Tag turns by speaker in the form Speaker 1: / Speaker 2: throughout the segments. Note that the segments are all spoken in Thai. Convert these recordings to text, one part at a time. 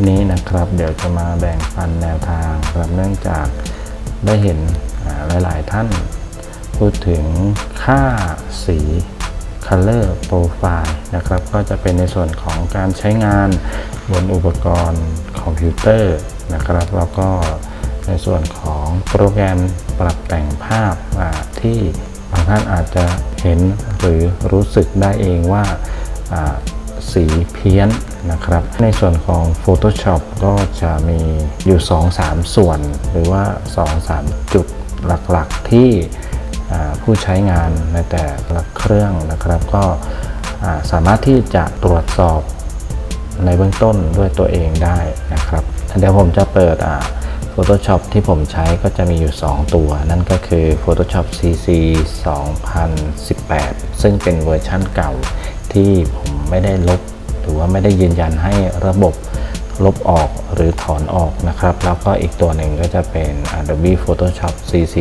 Speaker 1: ปนี้นะครับ เดี๋ยวจะมาแบ่งปันแนวทางครับเนื่องจากได้เห็นอ่าหลาย ๆ ท่าน พูดถึงค่าสี Color Profile นะครับ ก็จะเป็นในส่วนของการใช้งานบนอุปกรณ์คอมพิวเตอร์นะครับ แล้วก็ในส่วนของโปรแกรมปรับแต่งภาพที่บางท่านอาจจะเห็นหรือรู้สึกได้เองว่าสีเพี้ยน นะครับ ในส่วนของ Photoshop ก็จะมีอยู่ 2-3 ส่วน หรือว่า 2-3 จุดหลักๆที่ผู้ใช้งานในแต่ละเครื่องนะครับ ก็สามารถที่จะตรวจสอบในเบื้องต้นด้วยตัวเองได้นะครับ เดี๋ยวผมจะเปิด Photoshop ที่ผมใช้ก็จะมีอยู่ 2 ตัว นั่นก็คือ Photoshop CC 2018 ซึ่งเป็นเวอร์ชั่นเก่าที่ผมไม่ได้ลบ หรือว่าไม่ได้ยืนยันให้ระบบลบออกหรือถอนออกนะครับ แล้วก็อีกตัวหนึ่งก็จะเป็น Adobe Photoshop CC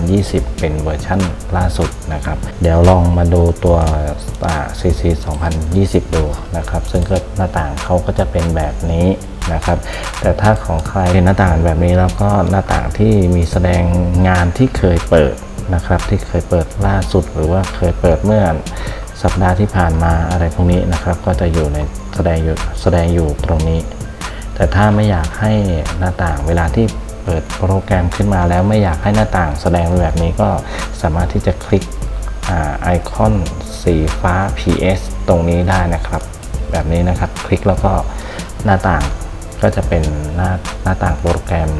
Speaker 1: 2020 เป็นเวอร์ชั่นล่าสุดนะครับ เดี๋ยวลองมาดูตัว CC 2020 ดูนะครับ ซึ่งก็หน้าต่างเขาก็จะเป็นแบบนี้นะครับ แต่ถ้าของใครเป็นหน้าต่างแบบนี้แล้วก็หน้าต่างที่มีแสดงงานที่เคยเปิดนะครับ ที่เคยเปิดล่าสุดหรือว่าเคยเปิดเมื่อ สัปดาห์ที่ผ่านมาอะไรพวกนี้นะครับ ก็จะอยู่ในแสดงอยู่แสดงอยู่ตรงนี้ แต่ถ้าไม่อยากให้หน้าต่างเวลาที่เปิดโปรแกรมขึ้นมาแล้วไม่อยากให้หน้าต่างแสดงแบบนี้ก็สามารถที่จะคลิกอไอคอนสีฟ้า PS ตรงนี้ได้นะครับ แบบนี้นะครับ คลิกแล้วก็หน้าต่างก็จะเป็นหน้าหน้าต่างโปรแกรม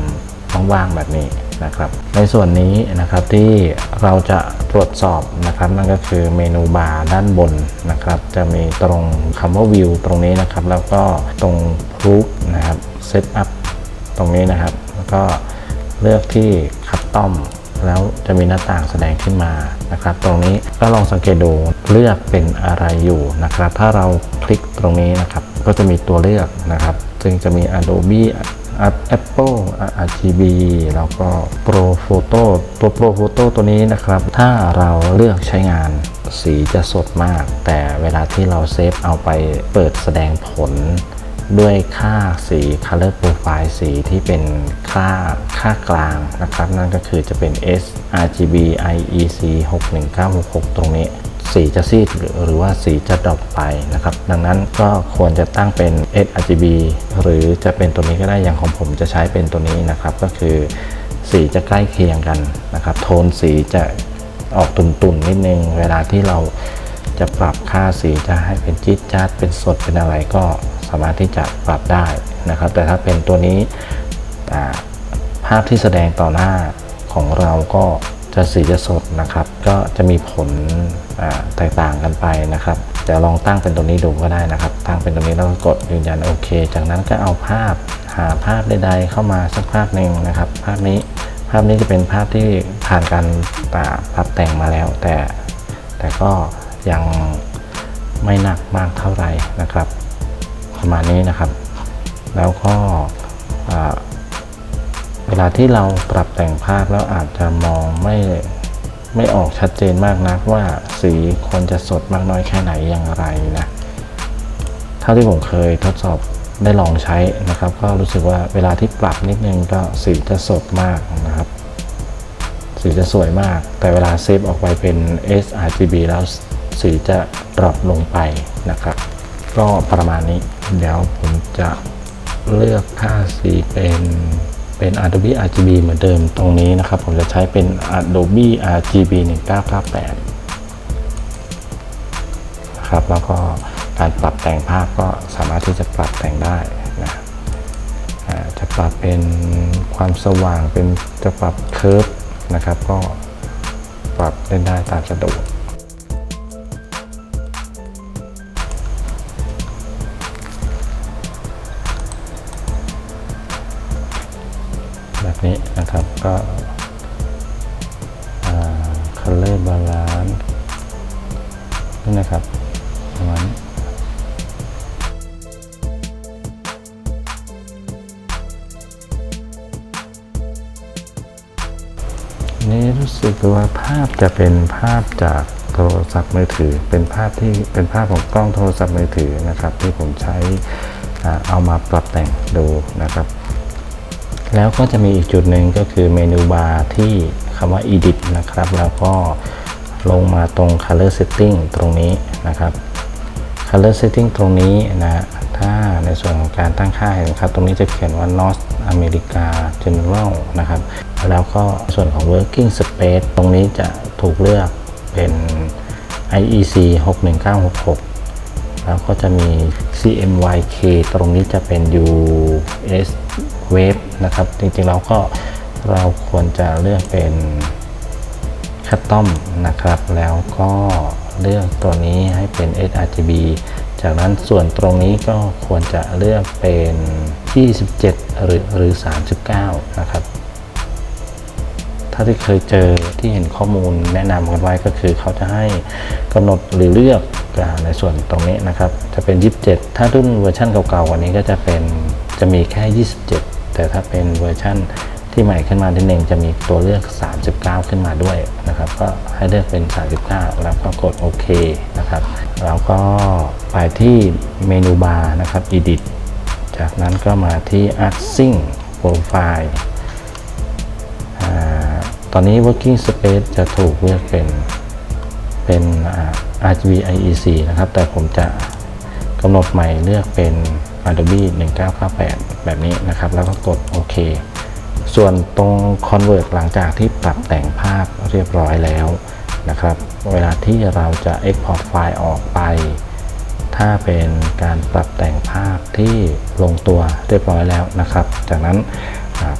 Speaker 1: ว่างๆแบบนี้ นะครับ ในส่วนนี้นะครับที่เราจะตรวจสอบนะครับนั่นก็คือเมนูบาร์ด้านบนนะครับ จะมีตรงคำว่าวิวตรงนี้นะครับ แล้วก็ตรงพ o ู f นะครับเซตอัพตรงนี้นะครับ แล้วก็เลือกที่คัสตอมแล้วจะมีหน้าต่างแสดงขึ้นมานะครับ ตรงนี้ก็ลองสังเกตดูเลือกเป็นอะไรอยู่นะครับ ถ้าเราคลิกตรงนี้นะครับ ก็จะมีตัวเลือกนะครับ ซึ่งจะมี Adobe Apple RGB แล้วก็ Pro Photo ตัว Pro Photo ตัวนี้นะครับ ถ้าเราเลือกใช้งานสีจะสดมาก แต่เวลาที่เราเซฟเอาไปเปิดแสดงผลด้วยค่าสี Color Profile สีที่เป็นค่าค่ากลางนะครับ นั่นก็คือจะเป็น S RGB IEC 61966 ตรงนี้ สีจะซีดหรือหรือว่าสีจะดรอปไปนะครับ ดังนั้นก็ควรจะตั้งเป็น sRGB หรือจะเป็นตัวนี้ก็ได้อย่างของผมจะใช้เป็นตัวนี้นะครับ ก็คือสีจะใกล้เคียงกันนะครับ โทนสีจะออกตุ่นๆนิดนึง เวลาที่เราจะปรับค่าสีจะให้เป็นจี๊ดจ๊าดเป็นสดเป็นอะไรก็สามารถที่จะปรับได้นะครับ แต่ถ้าเป็นตัวนี้ภาพที่แสดงต่อหน้าของเราก็จะสีจะสดนะครับ ก็จะมีผล แตกต่างกันไปนะครับเดี๋ยวลองตั้งเป็นตัวนี้ดูก็ได้นะครับ ตั้งเป็นตัวนี้แล้วก็กดยืนยันโอเค จากนั้นก็เอาภาพหาภาพใดๆเข้ามาสักภาพหนึ่งนะครับ ภาพนี้ภาพนี้จะเป็นภาพที่ผ่านการปรับแต่งมาแล้ว แต่แต่ก็ยังไม่หนักมากเท่าไหร่นะครับ ประมาณนี้นะครับ แล้วก็เวลาที่เราปรับแต่งภาพแล้วอาจจะมองไม่ ไม่ออกชัดเจนมากนักว่าสีควรจะสดมากน้อยแค่ไหนอย่างไรนะเท่าที่ผมเคยทดสอบได้ลองใช้นะครับ ก็รู้สึกว่าเวลาที่ปรับนิดนึงก็สีจะสดมากนะครับ สีจะสวยมาก แต่เวลาเซฟออกไปเป็น sRGB แล้วสีจะดรอปลงไปนะครับ ก็ประมาณนี้ เดี๋ยวผมจะเลือกค่าสีเป็น เป็น Adobe RGB เหมือนเดิมตรงนี้นะครับ ผมจะใช้เป็น Adobe RGB 1998นะครับแล้วก็การปรับแต่งภาพก็สามารถที่จะปรับแต่งได้นะจะปรับเป็นความสว่างเป็นจะปรับเคิร์ฟนะครับ ก็ปรับเล่นได้ตามสะดวก แบบนี้นะครับก็คัลเลอร์บาลานนี่นะครับประมาณนี้รู้สึกว่าภาพจะเป็นภาพจากโทรศัพท์มือถือ เป็นภาพที่เป็นภาพของกล้องโทรศัพท์มือถือนะครับ ที่ผมใช้เอามาปรับแต่งดูนะครับ แล้วก็จะมีอีกจุดหนึ่งก็คือเมนูบาร์ที่คำว่า edit นะครับ แล้วก็ลงมาตรง color setting ตรงนี้นะครับ color setting ตรงนี้นะถ้าในส่วนของการตั้งค่าเห็นครับ ตรงนี้จะเขียนว่า North America General นะครับ แล้วก็ส่วนของ working space ตรงนี้จะถูกเลือกเป็น IEC 61966 แล้วก็จะมี CMYK ตรงนี้จะเป็น US Wave นะครับ จริงๆเราก็เราควรจะเลือกเป็นคัตตอมนะครับ แล้วก็เลือกตัวนี้ให้เป็น sRGB จากนั้นส่วนตรงนี้ก็ควรจะเลือกเป็น 27 หรือหรือ 39 นะครับ ถ้าที่เคยเจอที่เห็นข้อมูลแนะนำกันไว้ก็คือเขาจะให้กำหนดหรือเลือกในส่วนตรงนี้นะครับ จะเป็น 27 ถ้ารุ่นเวอร์ชันเก่าๆกว่านี้ก็จะเป็นจะมีแค่ 27 แต่ถ้าเป็นเวอร์ชันที่ใหม่ขึ้นมาทีหนึ่งจะมีตัวเลือก 39 ขึ้นมาด้วยนะครับ ก็ให้เลือกเป็น 39 แล้วก็กดโอเคนะครับ แล้วก็ไปที่เมนูบาร์นะครับ edit จากนั้นก็มาที่ artsing profile อ่าตอนนี้ working space จะถูกเลือกเป็นเป็น RGB IEC นะครับ แต่ผมจะกำหนดใหม่เลือกเป็น Adobe 1998 แบบนี้นะครับ แล้วก็กดโอเค ส่วนตรง Convert หลังจากที่ปรับแต่งภาพเรียบร้อยแล้วนะครับ เวลาที่เราจะ Export ไฟล์ออกไป ถ้าเป็นการปรับแต่งภาพที่ลงตัวเรียบร้อยแล้วนะครับ จากนั้น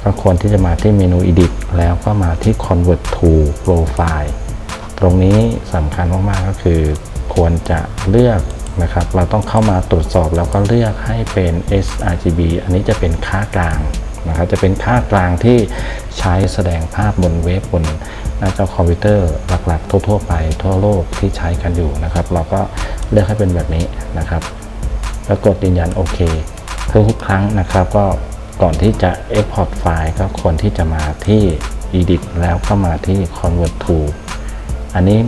Speaker 1: ก็ควรที่จะมาที่เมนู Edit แล้วก็มาที่ Convert to Profile ตรงนี้สำคัญมากๆก็คือควรจะเลือก นะครับ เราต้องเข้ามาตรวจสอบแล้วก็เลือกให้เป็น sRGB อันนี้จะเป็นค่ากลางนะครับ จะเป็นค่ากลางที่ใช้แสดงภาพบนเว็บบนหน้าจอคอมพิวเตอร์หลักๆ ทั่ว ๆ ไปทั่วโลกที่ใช้กันอยู่นะครับ เราก็เลือกให้เป็นแบบนี้นะครับ แล้วกดยืนยันโอเคทุกครั้งนะครับก็ก่อนที่จะ Export ไฟล์ก็ควรที่จะมาที่ Edit แล้วก็มาที่ Convert to อันนี้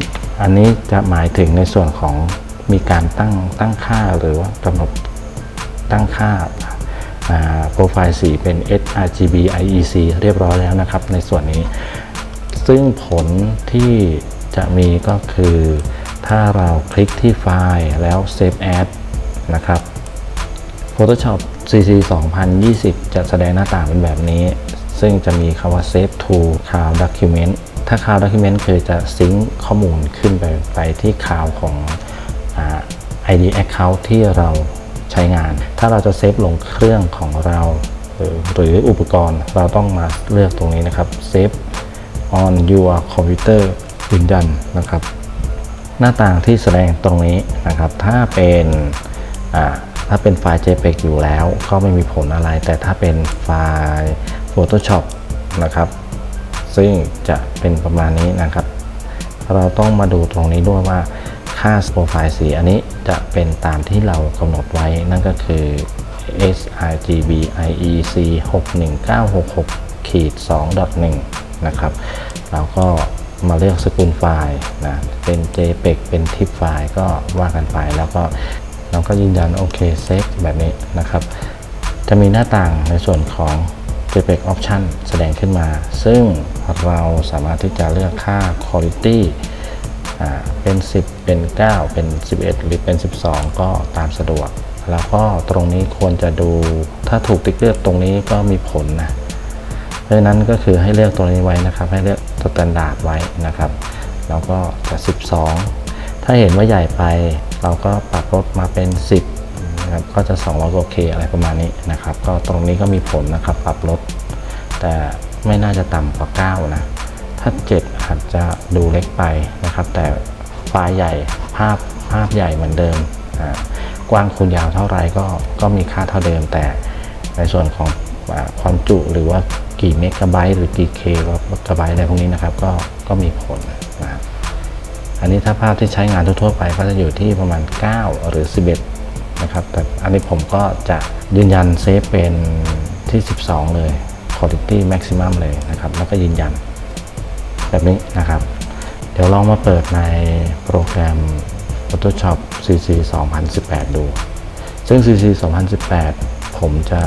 Speaker 1: อันนี้จะหมายถึงในส่วนของ มีการตั้งตั้งค่าหรือว่ากำหนดตั้งค่าโปรไฟล์สีเป็น sRGB IEC เรียบร้อยแล้วนะครับ ในส่วนนี้ ซึ่งผลที่จะมีก็คือ ถ้าเราคลิกที่ไฟล์แล้ว Save As นะครับ Photoshop CC 2020 จะแสดงหน้าต่างเป็นแบบนี้ ซึ่งจะมีคำว่า Save to Cloud Document ถ้า Cloud Document คือจะซิงค์ข้อมูลขึ้นไปไปที่คลาวของ ID Account ที่เราใช้งาน ถ้าเราจะเซฟลงเครื่องของเราหรืออุปกรณ์เราต้องมาเลือกตรงนี้นะครับ Save on your computer ยืนยันนะครับ หน้าต่างที่แสดงตรงนี้นะครับ ถ้าเป็นถ้าเป็นไฟล์ JPEG อยู่แล้วก็ไม่มีผลอะไร แต่ถ้าเป็นไฟล์ Photoshop นะครับ ซึ่งจะเป็นประมาณนี้นะครับ เราต้องมาดูตรงนี้ด้วยว่า ค่าโปรไฟล์สีอันนี้จะเป็นตามที่เรากำหนดไว้นั่นก็คือ sRGB IEC 61966ขีด2.1นะครับเราก็มาเลือกสกุลไฟล์นะเป็น JPEG เป็น TIFF ไฟล์ก็ว่ากันไปแล้วก็เราก็ยืนยันโอเคเซฟแบบนี้นะครับ จะมีหน้าต่างในส่วนของ JPEG Option แสดงขึ้นมา ซึ่งเราสามารถที่จะเลือกค่า Quality เป็น 10 เป็น 9 เป็น 11 หรือเป็น 12 ก็ตามสะดวก แล้วก็ตรงนี้ควรจะดูถ้าถูกติ๊กเลือกตรงนี้ก็มีผลนะเพราะนั้นก็คือให้เลือกตัวนี้ไว้นะครับ ให้เลือกสแตนดาร์ดไว้นะครับแล้วก็จะ 12 ถ้าเห็นว่าใหญ่ไป เราก็ปรับลดมาเป็น 10นะครับก็จะ200โอเคอะไรประมาณนี้นะครับ ก็ตรงนี้ก็มีผลนะครับปรับลดแต่ไม่น่าจะต่ำกว่า 9 นะ ถ้า 7 อาจจะดูเล็กไปนะครับ แต่ไฟล์ใหญ่ภาพภาพใหญ่เหมือนเดิม กว้างคูณยาวเท่าไรก็ก็มีค่าเท่าเดิม แต่ในส่วนของอความจุหรือว่ากี่เมกะไบต์หรือกี่เคกะไบต์อะไรพวกนี้นะครับ ก็ก็มีผลนะครับอันนี้ถ้าภาพที่ใช้งานทั่วๆไปก็จะอยู่ที่ประมาณ 9 หรือ 11 นะครับ แต่อันนี้ผมก็จะยืนยันเซฟเป็นที่ 12 เลย Quality Maximum เลยนะครับ แล้วก็ยืนยัน แบบนี้นะครับ เดี๋ยวลองมาเปิดในโปรแกรม Photoshop CC 2018 ดู ซึ่ง CC 2018 ผมจะ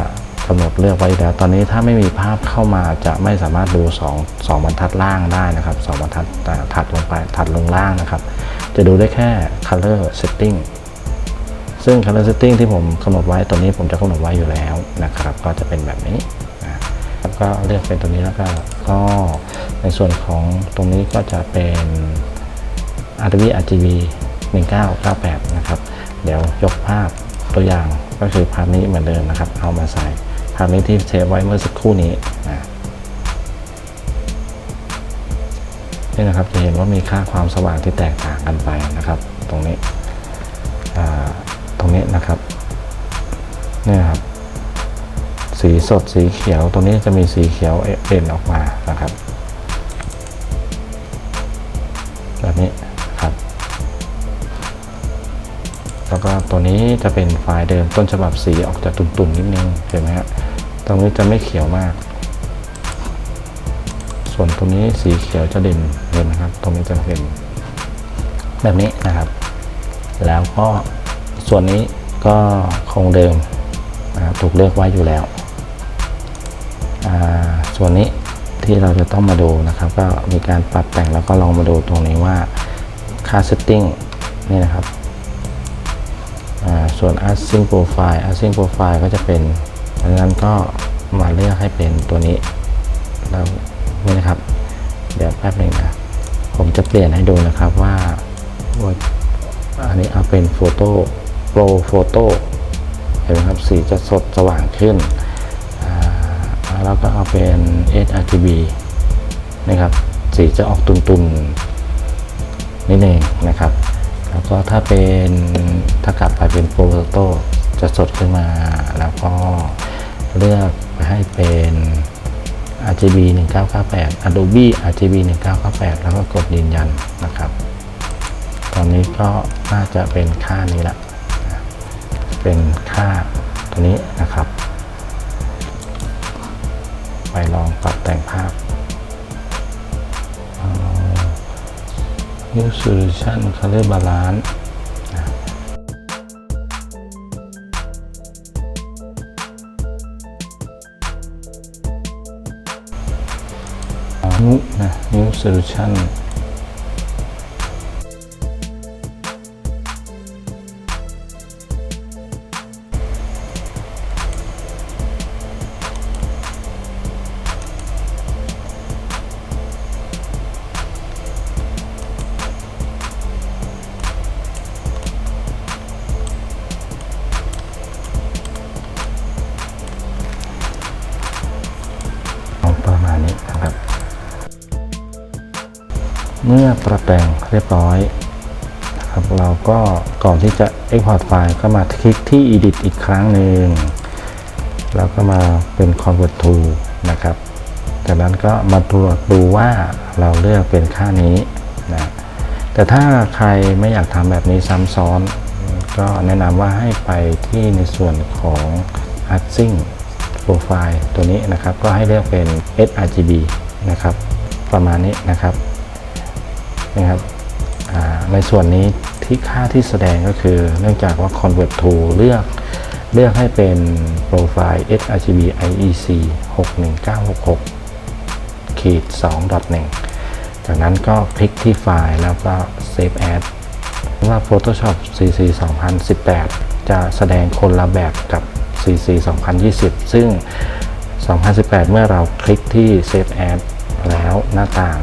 Speaker 1: กำหนดเลือกไว้แล้ว ตอนนี้ถ้าไม่มีภาพเข้ามาจะไม่สามารถดู2 2บรรทัดล่างได้นะครับ2บรรทัดถัดลงไปถัดลงล่างนะครับ จะดูได้แค่ color setting ซึ่ง color setting ที่ผมกำหนดไว้ตัวนี้ผมจะกำหนดไว้อยู่แล้วนะครับ ก็จะเป็นแบบนี้ ก็เลือกเป็นตัวนี้แล้วก็ก็ในส่วนของตรงนี้ก็จะเป็น Adobe RGB 1998 นะครับ เดี๋ยวยกภาพตัวอย่างก็คือภาพนี้เหมือนเดิมนะครับ เอามาใส่ภาพนี้ที่เซฟไว้เมื่อสักครู่นี้นะนี่นะครับจะเห็นว่ามีค่าความสว่างที่แตกต่างกันไปนะครับ ตรงนี้ตรงนี้นะครับนี่นครับ สีสดสีเขียว ตรงนี้จะมีสีเขียวเด่นออกมานะครับ แบบนี้ครับ แล้วก็ตัวนี้จะเป็นไฟล์เดิมต้นฉบับสีออกจากตุ่มๆนิดนึงเห็นไหมฮะตรงนี้จะไม่เขียวมาก ส่วนตรงนี้สีเขียวจะเด่นเห็นนะครับ ตรงนี้จะเห็นแบบนี้นะครับ แล้วก็ส่วนนี้ก็คงเดิมนะครับถูกเลือกไว้อยู่แล้ว ส่วนนี้ที่เราจะต้องมาดูนะครับ ก็มีการปรับแต่งแล้วก็ลองมาดูตรงนี้ว่าค่า setting นี่นะครับอ่าส่วน async profile async profile ก็จะเป็นดังนั้นก็มาเลือกให้เป็นตัวนี้แล้วนี่นะครับ เดี๋ยวแป๊บหนึ่งนะผมจะเปลี่ยนให้ดูนะครับว่าอันนี้เอาเป็นโฟโต้โปรโฟโต้เห็นไหมครับสีจะสดสว่างขึ้น แล้วก็เอาเป็น sRGB นะครับสีจะออกตุนๆนิดนึงนะครับ แล้วก็ถ้าเป็นถ้ากลับไปเป็นโปรโฟโต้จะสดขึ้นมา แล้วก็เลือกไปให้เป็น RGB 1998 Adobe RGB 1998 แล้วก็กดยืนยันนะครับ ตอนนี้ก็น่าจะเป็นค่านี้ละนะเป็นค่าตัวนี้นะครับ ไปลองปรับแต่งภาพ New Solution Color Balance นะเอานุนะ New Solution ระแต่งเรียบร้อยนะครับเราก็ก่อนที่จะ Export ไฟล์ก็มาคลิกที่ Edit อีกครั้งหนึ่งแล้วก็มาเป็น Convert to นะครับ จากนั้นก็มาตรวจดูว่าเราเลือกเป็นค่านี้นะแต่ถ้าใครไม่อยากทำแบบนี้ซ้ำซ้อน ก็แนะนำว่าให้ไปที่ในส่วนของ Artsing Profile ตัวนี้นะครับ ก็ให้เลือกเป็น sRGB นะครับ ประมาณนี้นะครับ นะครับในส่วนนี้ที่ค่าที่แสดงก็คือเนื่องจากว่า Convert to เลือกเลือกให้เป็น Profile sRGB IEC 61966ขีด2.1 จากนั้นก็คลิกที่ไฟล์แล้วก็ Save As ว่า Photoshop CC 2018 จะแสดงคนละแบบกับ CC 2020 ซึ่ง 2018 เมื่อเราคลิกที่ Save As แล้วหน้าต่าง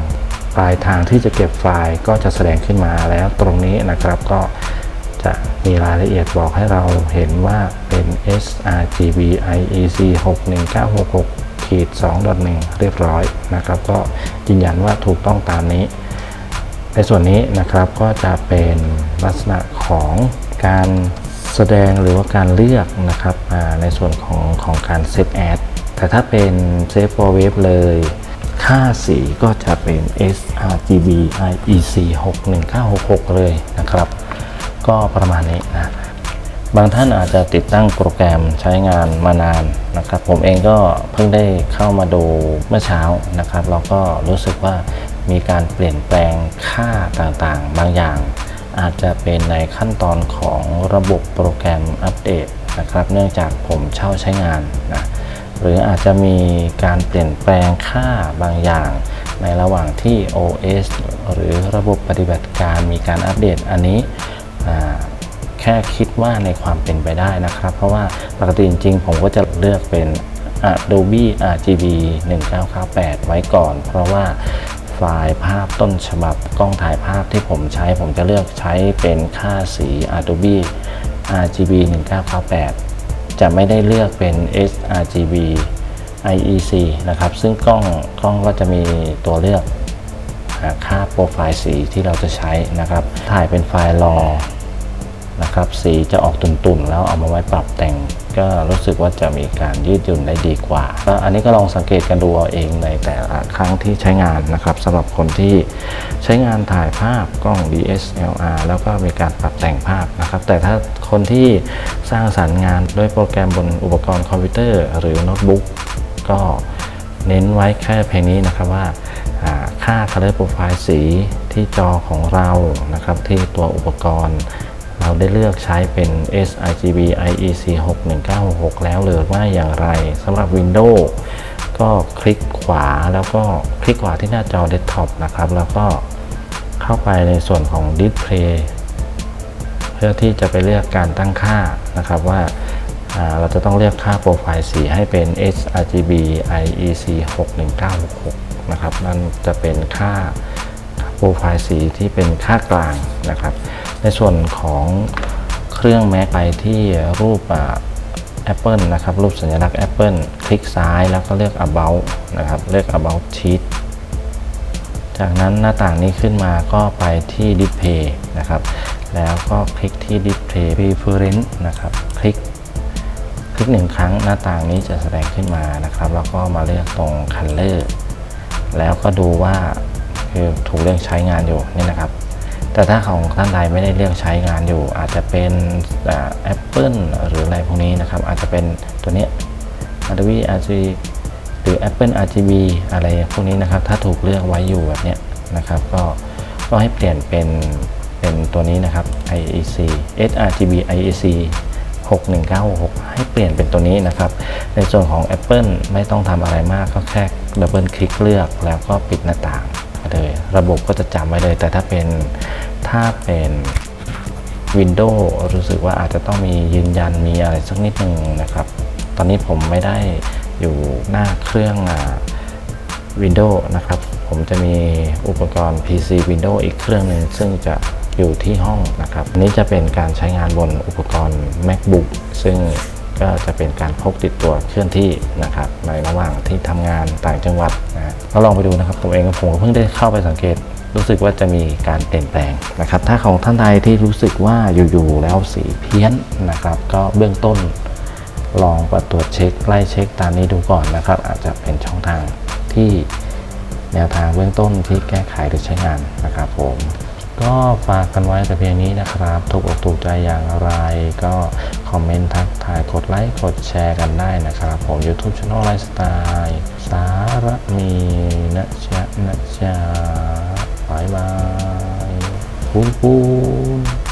Speaker 1: ลายทางที่จะเก็บไฟล์ก็จะแสดงขึ้นมาแล้วตรงนี้นะครับก็จะมีรายละเอียดบอกให้เราเห็นว่าเป็น sRGB IEC 61966ขีด2.1 เรียบร้อยนะครับ ก็ยืนยันว่าถูกต้องตามนี้ ในส่วนนี้นะครับก็จะเป็นลักษณะของการแสดงหรือว่าการเลือกนะครับในส่วนของของการเซตแอดแต่ถ้าเป็น Save for Wave เลย ค่าสีก็จะเป็น sRGB IEC 61966 เลยนะครับ ก็ประมาณนี้นะ บางท่านอาจจะติดตั้งโปรแกรมใช้งานมานานนะครับ ผมเองก็เพิ่งได้เข้ามาดูเมื่อเช้านะครับ แล้วก็รู้สึกว่ามีการเปลี่ยนแปลงค่าต่างๆ บางอย่าง อาจจะเป็นในขั้นตอนของระบบโปรแกรมอัปเดตนะครับ เนื่องจากผมเช่าใช้งานนะ หรืออาจจะมีการเปลี่ยนแปลงค่าบางอย่าง ในระหว่างที่ OS หรือระบบปฏิบัติการมีการอัปเดตอันนี้แค่คิดว่าในความเป็นไปได้นะครับ เพราะว่าปกติจริงๆ ผมก็จะเลือกเป็น Adobe RGB 1998 ไว้ก่อน เพราะว่าไฟล์ภาพต้นฉบับกล้องถ่ายภาพที่ผมใช้ ผมจะเลือกใช้เป็นค่าสี Adobe RGB 1998 จะไม่ได้เลือกเป็น sRGB IEC นะครับ ซึ่งกล้องกล้องก็จะมีตัวเลือกหาค่าโปรไฟล์สีที่เราจะใช้นะครับ ถ่ายเป็นไฟล์รอนะครับ สีจะออกตุ่นๆแล้วเอามาไว้ปรับแต่ง ก็รู้สึกว่าจะมีการยืดหยุ่นได้ดีกว่า อันนี้ก็ลองสังเกตกันดูเอาเองในแต่ละครั้งที่ใช้งานนะครับสำหรับคนที่ใช้งานถ่ายภาพกล้อง DSLR แล้วก็มีการปรับแต่งภาพนะครับแต่ถ้าคนที่สร้างสรรค์งานด้วยโปรแกรมบนอุปกรณ์คอมพิวเตอร์หรือโน้ตบุ๊กก็เน้นไว้แค่เพลงนี้นะครับว่าอ่าค่า color profile สีที่จอของเรานะครับที่ตัวอุปกรณ์ เราได้เลือกใช้เป็น sRGB IEC 61966 แล้วหรือว่าอย่างไรสำหรับ Windows ก็คลิกขวาแล้วก็คลิกขวาที่หน้าจอเดสก์ท็อปนะครับ แล้วก็เข้าไปในส่วนของ Display เพื่อที่จะไปเลือกการตั้งค่านะครับว่าอ่าเราจะต้องเลือกค่าโปรไฟล์สีให้เป็น sRGB IEC 61966 นะครับ นั่นจะเป็นค่าโปรไฟล์สีที่เป็นค่ากลางนะครับ ในส่วนของเครื่อง Mac ไปที่รูปอ่า Apple นะครับ รูปสัญลักษณ์ Apple คลิกซ้ายแล้วก็เลือก about นะครับ เลือก about sheet จากนั้นหน้าต่างนี้ขึ้นมาก็ไปที่ Display นะครับ แล้วก็คลิกที่ Display Preference นะครับ คลิก คลิกหนึ่งครั้งหน้าต่างนี้จะแสดงขึ้นมานะครับ แล้วก็มาเลือกตรง Color แล้วก็ดูว่าคือถูกเลือกใช้งานอยู่นี่นะครับ แต่ถ้าของท่านใดไม่ได้เลือกใช้งานอยู่ อาจจะเป็นแอปเปิลหรืออะไรพวกนี้นะครับ อาจจะเป็นตัวนี้ Adobe RGB หรือ Apple RGB อะไรพวกนี้นะครับ ถ้าถูกเลือกไว้อยู่แบบนี้นะครับ ก็ก็ให้เปลี่ยนเป็นเป็นตัวนี้นะครับ IEC sRGB IEC 61966 ให้เปลี่ยนเป็นตัวนี้นะครับ ในส่วนของ Apple ไม่ต้องทำอะไรมากก็แค่ดับเบิลคลิกเลือกแล้วก็ปิดหน้าต่าง เลยระบบก็จะจำไว้เลย แต่ถ้าเป็นถ้าเป็น Windows รู้สึกว่าอาจจะต้องมียืนยันมีอะไรสักนิดหนึ่งนะครับ ตอนนี้ผมไม่ได้อยู่หน้าเครื่องอ่า Windows นะครับ ผมจะมีอุปกรณ์ PC Windows อีกเครื่องหนึ่งซึ่งจะอยู่ที่ห้องนะครับอันนี้จะเป็นการใช้งานบนอุปกรณ์ MacBook ซึ่ง ก็จะเป็นการพกติดตัวเคลื่อนที่นะครับในระหว่างที่ทำงานต่างจังหวัดนะฮะก็ลองไปดูนะครับผมเองก็ผมก็เพิ่งได้เข้าไปสังเกตรู้สึกว่าจะมีการเปลี่ยนแปลงนะครับ ถ้าของท่านใดที่รู้สึกว่าอยู่ๆแล้วสีเพี้ยนนะครับ ก็เบื้องต้นลองไปตรวจเช็คไล่เช็คตามนี้ดูก่อนนะครับ อาจจะเป็นช่องทางที่แนวทางเบื้องต้นที่แก้ไขหรือใช้งานนะครับผม ก็ฝากกันไว้แต่เพียงนี้นะครับถูกอกถูกใจอย่างไรก็คอมเมนต์ทักทายกดไลค์กดแชร์กันได้นะครับ ผม YouTube Channel ไลฟ์สไตล์สารมีนะจ๊ะนะจ๊ะบายบายปูนปูน